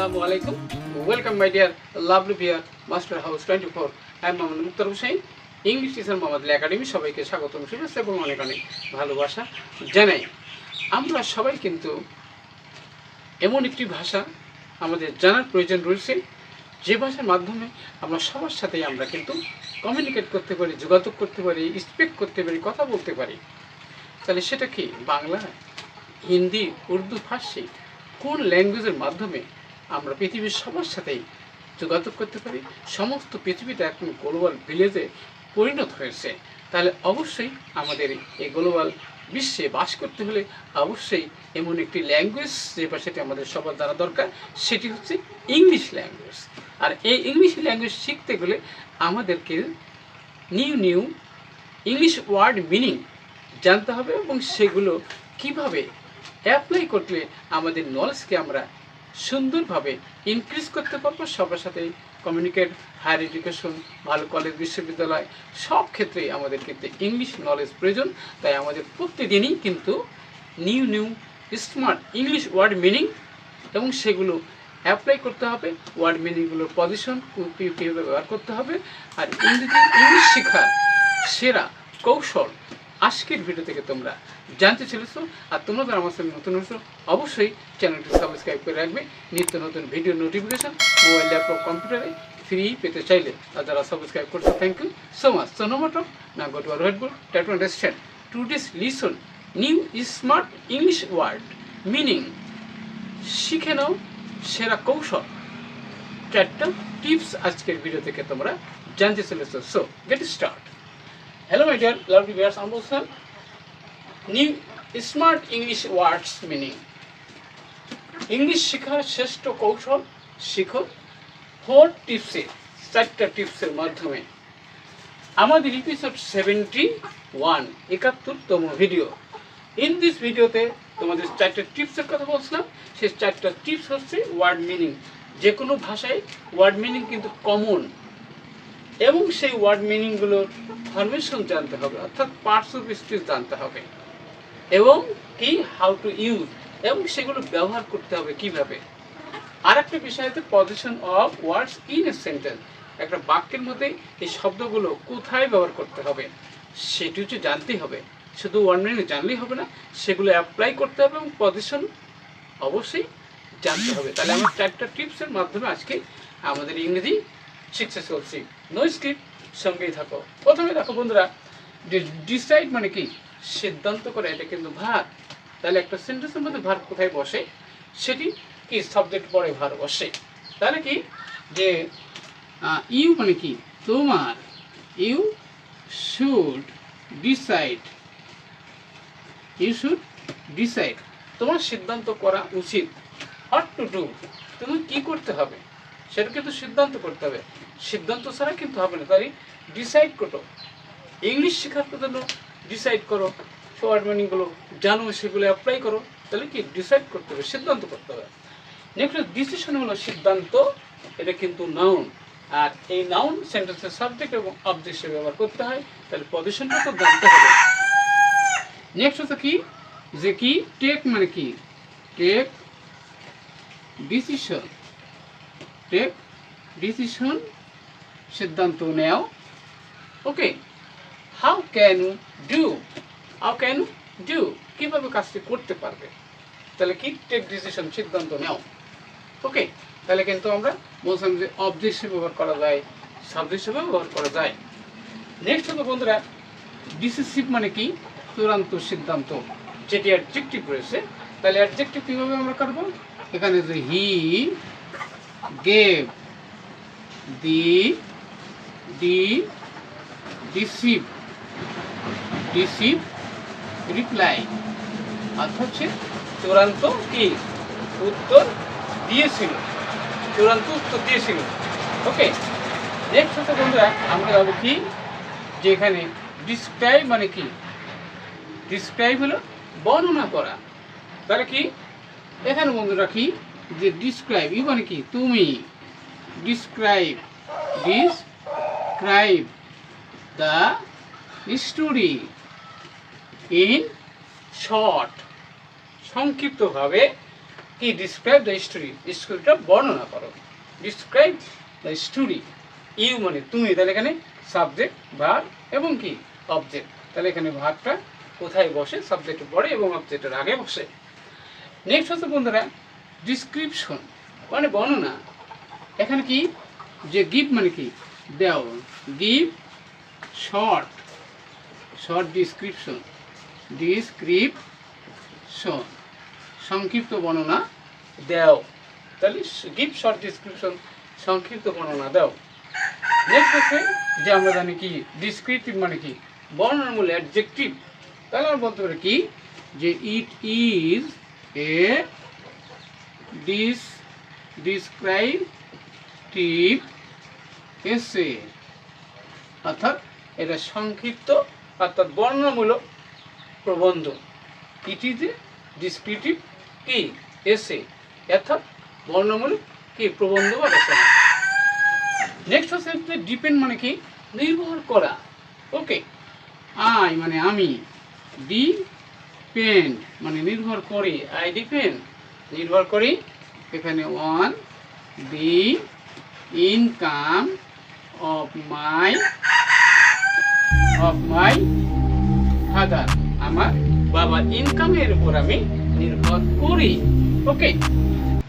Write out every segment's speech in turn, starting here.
আসসালামু আলাইকুম। Welcome my dear lovely bear master house twenty four I Mohammad Mukhtar Hussain English teacher Mohammad academy সবাইকে স্বাগতম, শুভেচ্ছা এবং অনেক অনেক ভালোবাসা জানাই। আমরা সবাই কিন্তু এমন একটি ভাষা আমাদের জানার প্রয়োজন রয়েছে। যে ভাষার মাধ্যমে আমরা সবার সাথেই আমরা কিন্তু কমিউনিকেট করতে পারি, যোগাযোগ করতে পারি স্পিক করতে পারি, কথা বলতে পারি। তাহলে সেটা কি? বাংলা, হিন্দি, উর্দু, ফার্সি কোন ল্যাঙ্গুয়েজের মাধ্যমে আমরা পৃথিবীর সবার সাথেই যোগাযোগ করতে পারি। সমস্ত পৃথিবীটা এখন গ্লোবাল ভিলেজে পরিণত হয়েছে। তাহলে অবশ্যই আমাদের এই গ্লোবাল বিশ্বে বাস করতে হলে অবশ্যই এমন একটি ল্যাঙ্গুয়েজ যে ভাষাটি আমাদের সবার জানা দরকার, সেটি হচ্ছে ইংলিশ ল্যাঙ্গুয়েজ আর এই ইংলিশ ল্যাঙ্গুয়েজ শিখতে গেলে আমাদেরকে new new English word meaning জানতে হবে এবং সেগুলো কীভাবে অ্যাপ্লাই করলে আমাদের নলেজকে আমরা সুন্দরভাবে ইনক্রিজ করতে পারব। সবার সাথে কমিউনিকেট হায়ার এডুকেশন ভালো কলেজ বিশ্ববিদ্যালয়, সব ক্ষেত্রেই আমাদের কিন্তু ইংলিশ নলেজ প্রয়োজন। তাই আমাদের প্রতিদিনই কিন্তু new new smart English word meaning এবং সেগুলো অ্যাপ্লাই করতে হবে। ওয়ার্ড মিনিংগুলোর পজিশন কীভাবে ব্যবহার করতে হবে। আর ইংরেজি, ইংলিশ শেখার সেরা কৌশল আজকের ভিডিও থেকে তোমরা জানতে চলেছো আর তোমরা যারা আমার সঙ্গে নতুন হচ্ছ অবশ্যই চ্যানেলটি সাবস্ক্রাইব করে রাখবে। নিত্য নতুন ভিডিও নোটিফিকেশন মোবাইল ল্যাপটপ কম্পিউটারে ফ্রি পেতে চাইলে আর যারা সাবস্ক্রাইব করছ thank you so much so no না go to R understand to this listen new smart English word meaning শিখে নাও সেরা কৌশল। চারটা টিপস আজকের ভিডিও থেকে তোমরা জানতে চলেছো। So get start Hello my dear lovely viewers, I'm Wilson. New smart English words meaning. English শেখার শ্রেষ্ঠ কৌশল শিখো। ফোর টিপসে চারটা টিপসের মাধ্যমে। আমাদের এপিসোড সেভেন্টি ওয়ান একাত্তরতম ভিডিও ইন দিস ভিডিওতে তোমাদের চারটা টিপসের কথা বলছিলাম। সেই চারটা টিপস হচ্ছে ওয়ার্ড মিনিং যে কোনো ভাষায় ওয়ার্ড মিনিং কিন্তু কমন এবং সেই ওয়ার্ড মিনিংগুলোর ফরমেশন জানতে হবে, অর্থাৎ পার্টস অফ স্পিচ জানতে হবে। এবং কি হাউ টু ইউজ এবং সেগুলো ব্যবহার করতে হবে কীভাবে। আর একটা বিষয় হচ্ছে position of words in a sentence একটা বাক্যের মধ্যে এই শব্দগুলো কোথায় ব্যবহার করতে হবে সেটি হচ্ছে জানতেই হবে। শুধু ওয়ার্ড মিনিং জানলেই হবে না, সেগুলো অ্যাপ্লাই করতে হবে এবং পজিশন অবশ্যই জানতে হবে। তাহলে আমার চারটা টিপসের মাধ্যমে আজকে আমাদের ইংরেজি শিখতে চলছি। নো স্ক্রিপ্ট সঙ্গেই থাকো। প্রথমে দেখো বন্ধুরা ডিসাইড মানে কি? সিদ্ধান্ত করে, এটা কিন্তু ভার। তাহলে একটা সেন্টেন্সের মধ্যে ভার কোথায় বসে? সেটি কি সাবজেক্ট পরে ভার বসে? তাহলে কি? যে ইউ মানে কি? তোমার you should decide you should decide তোমার সিদ্ধান্ত করা উচিত। হট টু ডু তুমি কি করতে হবে? সেটা কিন্তু সিদ্ধান্ত করতে হবে। সিদ্ধান্ত ছাড়া কিন্তু হবে না। তাই ডিসাইড করো। ইংলিশ শেখার জন্য ডিসাইড করো। ওয়ার্ড মিনিংগুলো জানো, সেগুলো অ্যাপ্লাই করো। তাহলে কি ডিসাইড করতে হবে, সিদ্ধান্ত করতে হবে। নেক্সট ডিসিশন হলো সিদ্ধান্ত। এটা কিন্তু নাউন আর এই নাউন সেন্টেন্সের সাবজেক্ট এবং অবজেক্ট ব্যবহার করতে হয়। তাহলে পজিশনটা তো জানতে হবে। নেক্সট হচ্ছে কি? যে কি? টেক মানে কি? টেক ডিসিশন টেক ডিসিশন সিদ্ধান্ত নেও। Okay how can do how can do কীভাবে কাজটি করতে পারবে? তাহলে কি টেক ডিসিশন সিদ্ধান্ত নেও। ওকে তাহলে কিন্তু আমরা বলছিলাম যে অবজেক্ট ব্যবহার করা যায় সাবজেক্ট ব্যবহার করা যায়। নেক্সট হলো বন্ধুরা ডিসিসিভ মানে কি? চূড়ান্ত সিদ্ধান্ত। যেটি অ্যাডজেক্টিভ রয়েছে, তাহলে অ্যাডজেক্টিভ কীভাবে আমরা করব? এখানে যে he gave the the decisive decisive reply অর্থ হচ্ছে চূড়ান্ত কি? উত্তর দিয়েছিল। চূড়ান্ত উত্তর দিয়েছিল। ওকে নেক্সট হচ্ছে বন্ধুরা, আমরা যাব কি? যে এখানে ডিসক্রাইব মানে কি? ডিসক্রাইব হলো বর্ণনা করা। তাহলে কি? এখানে বন্ধুরা কি? যে ডিসক্রাইব ই মানে কি? তুমি। Describe describe the story in short সংক্ষিপ্তভাবে কি ডিসক্রাইব দ্য স্টোরি স্টোরিটা বর্ণনা করো। ডিসক্রাইব দ্য স্টোরি ইউ মানে তুমি, তাহলে এখানে সাবজেক্ট ভার এবং কি? অবজেক্ট তাহলে এখানে ভারটা কোথায় বসে? সাবজেক্টের পরে এবং অবজেক্টের আগে বসে। নেক্সট হচ্ছে বন্ধুরা ডিসক্রিপশন মানে বর্ণনা। এখানে কি? যে গিভ মানে কি? দেও give short short description description সংক্ষিপ্ত বর্ণনা দেও। তাহলে গিভ শর্ট ডিসক্রিপশন সংক্ষিপ্ত বর্ণনা দাও। নেক্সট হচ্ছে যে আমরা জানি কি? ডিসক্রিপটিভ মানে কি? বর্ণনার মূল্য অ্যাডজেক্টিভ তাহলে আমরা বলতে পারি কি? যে ইট ইজ এ ডিস ডিসক্রাইবটিভ এসে অর্থাৎ এটা সংক্ষিপ্ত, অর্থাৎ বর্ণনামূলক প্রবন্ধ। ইট ইজ এ ডিসক্রিপটিভ কি এসে অর্থাৎ বর্ণমূলক কি প্রবন্ধ বা রচনা। নেক্সট হচ্ছে ডিপেন্ড মানে কি? নির্ভর করা। ওকে আই মানে আমি। ডিপেন্ড মানে নির্ভর করি। আই ডিপেন্ড নির্ভর করি। এখানে one the income of my of my father আমার বাবার ইনকামের উপর আমি নির্ভর করি। ওকে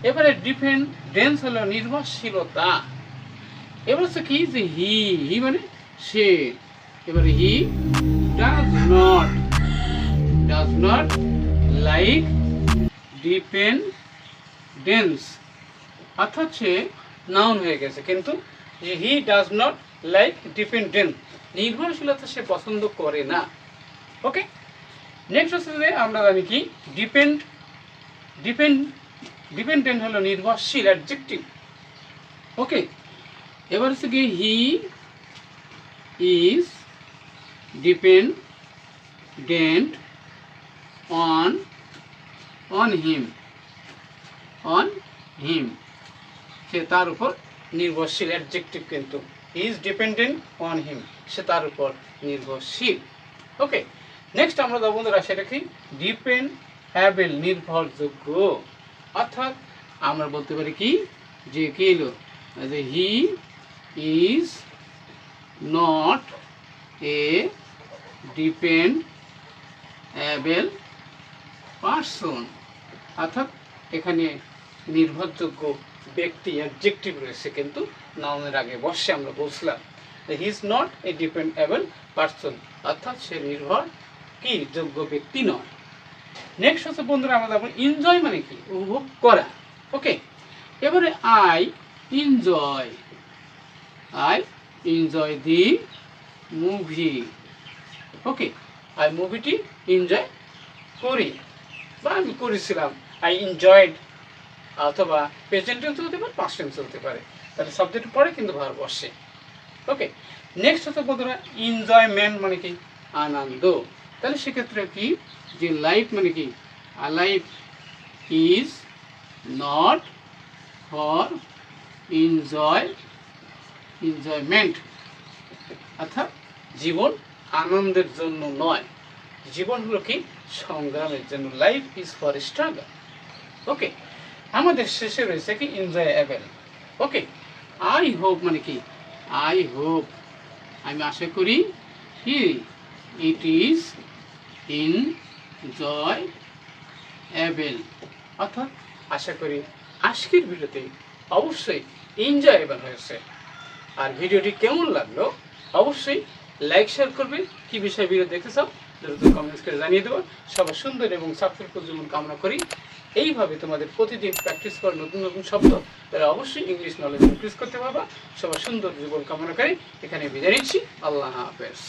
এবারে ডিপেন্ডেন্স হলো নির্ভরশীলতা। এবার হচ্ছে কি, যে হি হি মানে সে। এবারে he does not does not like dependence অর্থাৎ সে নাউন হয়ে গেছে। কিন্তু যে he does not like dependent নির্ভরশীলতা সে পছন্দ করে না। ওকে নেক্সট হচ্ছে আমরা জানি কি? ডিপেন্ড ডিপেন্ড ডিপেন্ডেন্ট হলো নির্ভরশীল অ্যাডজেক্টিভ ওকে এবার হচ্ছে কি he is dependent on on him. On him. সে তার উপর নির্ভরশীল অ্যাডজেক্টিভ কিন্তু। ইজ ডিপেন্ডেন্ট অন হিম সে তার উপর নির্ভরশীল। ওকে নেক্সট আমরা যাব বন্ধুরা, সেটা কি? ডিপেন্ড হ্যাবেল নির্ভরযোগ্য। অর্থাৎ আমরা বলতে পারি কি? যে কি এলো যে he is not a dependable person অর্থাৎ এখানে নির্ভরযোগ্য ব্যক্তি অ্যাডজেক্টিভ রয়েছে কিন্তু নাউনের আগে বসে আমরা বলছিলাম he is not a dependable person অর্থাৎ সে নির্ভর কি? যোগ্য ব্যক্তি নয়। নেক্সট হচ্ছে বন্ধুরা আমরা দেখো এনজয় মানে কি? উপভোগ করা। ওকে এবারে I enjoy I enjoy the movie okay I মুভিটি এনজয় করি বা আমি করেছিলাম। আই এনজয়েড অথবা প্রেজেন্ট টেন্স হতে পারে পাস্ট টেন্স হতে পারে। তাহলে সাবজেক্ট পরে কিন্তু ভার বসে ওকে নেক্সট হচ্ছে বন্ধুরা এনজয়মেন্ট মানে কি? আনন্দ। তাহলে সেক্ষেত্রে কি? যে লাইফ মানে কি? Life is not for enjoy enjoyment অর্থাৎ জীবন আনন্দের জন্য নয়। জীবন হলো কি? সংগ্রামের জন্য। Life is for struggle okay আমাদের শেষে রয়েছে কি এনজয়েবল ওকে আই হোপ মানে কি? আই হোপ আমি আশা করি কি? It is enjoyable অর্থাৎ আশা করি আজকের ভিডিওতে অবশ্যই এনজয়েবল হয়েছে। আর ভিডিওটি কেমন লাগল? অবশ্যই লাইক শেয়ার করবে। কি বিষয়ে ভিডিও দেখতে চাও? দ্রুত কমেন্টস করে জানিয়ে দেবো, সবার সুন্দর এবং সাকসেসফুল জীবন কামনা করি। এইভাবে তোমাদের প্রতিদিন প্র্যাকটিস করার নতুন নতুন শব্দ তাহলে অবশ্যই ইংলিশ নলেজ ইনক্রিজ করতে পারবা। সবার সুন্দর জীবন কামনা করি। এখানে বিদায় নিচ্ছি। আল্লাহ হাফেজ।